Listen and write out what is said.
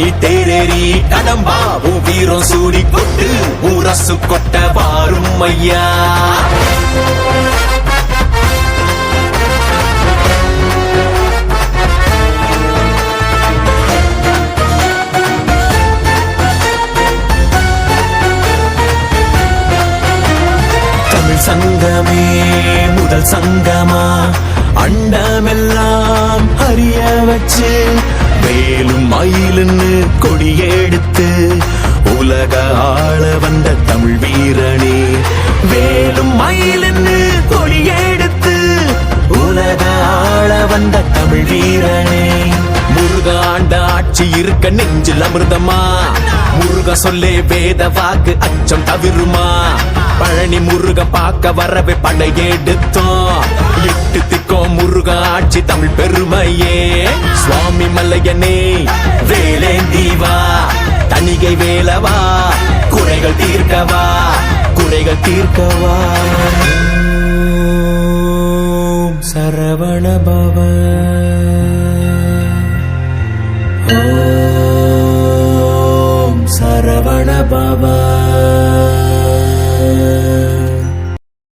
கந்தாணி தேரேறி கடம்பாவும் வீரம் சூடி கொட்டு ஊரசு கொட்ட வாரும் ஐயா. தமிழ் சங்கமே முதல் சங்கமா அண்டமெல்லாம் அறிய வச்சு வேலும் மயிலுன்னு கொடியெடுத்து உலக ஆள வந்த தமிழ் வீரனே. வேலும் மயிலுன்னு கொடியெடுத்து உலக ஆள வந்த தமிழ் வீரனே. முருகாண்ட ஆட்சி இருக்க நெஞ்சில் அமிர்தமா? முருக சொல்லே வேத வாக்கு அச்சம் தவிருமா? பழனி முருக பார்க்க வரவே படையெடுத்தோம். எட்டு திக்கோ முருக ஆட்சி தமிழ் பெருமையே. சுவாமி வேலேந்தீவா வேலேந்தி தணிகை வேலவா குறைகள் தீர்க்கவா குறைகள் தீர்க்கவா. சரவண பவ. ஓம் சரவண பவ.